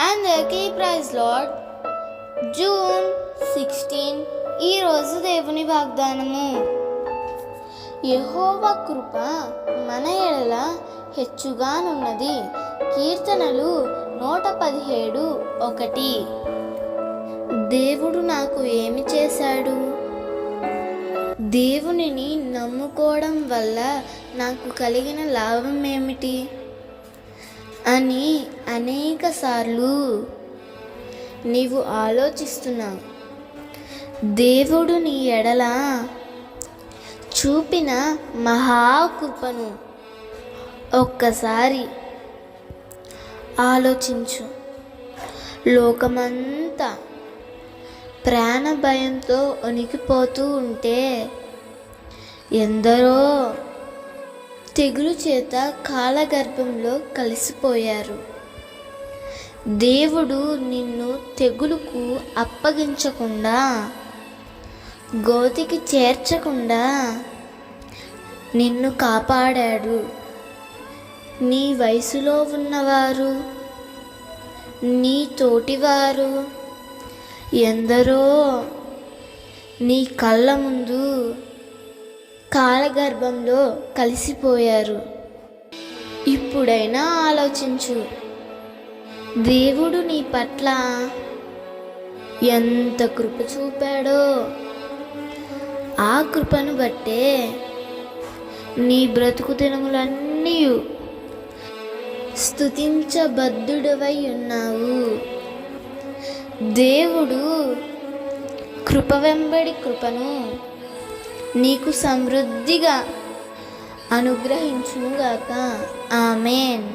And key praise Lord June sixteen ఈరోజు దేవుని వాగ్దానము. యహోవ కృప మన ఎడల హెచ్చుగానున్నది. కీర్తనలు నూట పదిహేడు ఒకటి. దేవుడు నాకు ఏమి చేశాడు? దేవునిని నమ్ముకోవడం వల్ల నాకు కలిగిన లాభం ఏమిటి? అని అనేక సార్లు నీవు ఆలోచిస్తున్నావు దేవుడు నీ ఎడల చూపిన మహాకృపను ఒక్కసారి ఆలోచించు. లోకమంతా ప్రాణ భయంతో వణికిపోతూ ఉంటే ఎందరో తెగులు చేత కాలగర్భంలో కలిసిపోయారు. దేవుడు నిన్ను తెగులుకు అప్పగించకుండా గోతికి చేర్చకుండా నిన్ను కాపాడాడు. నీ వయసులో ఉన్నవారు నీ తోటివారు ఎందరో నీ కళ్ళ ముందు కాలగర్భంలో కలిసిపోయారు. ఇప్పుడైనా ఆలోచించు. దేవుడు నీ పట్ల ఎంత కృప చూపాడో ఆ కృపను బట్టే నీ బ్రతుకు దినములన్నీ స్థుతించబద్ధుడవై ఉన్నావు. దేవుడు కృప వెంబడి కృపను నీకు సమృద్ధిగా అనుగ్రహించుగాక ఆమెన్.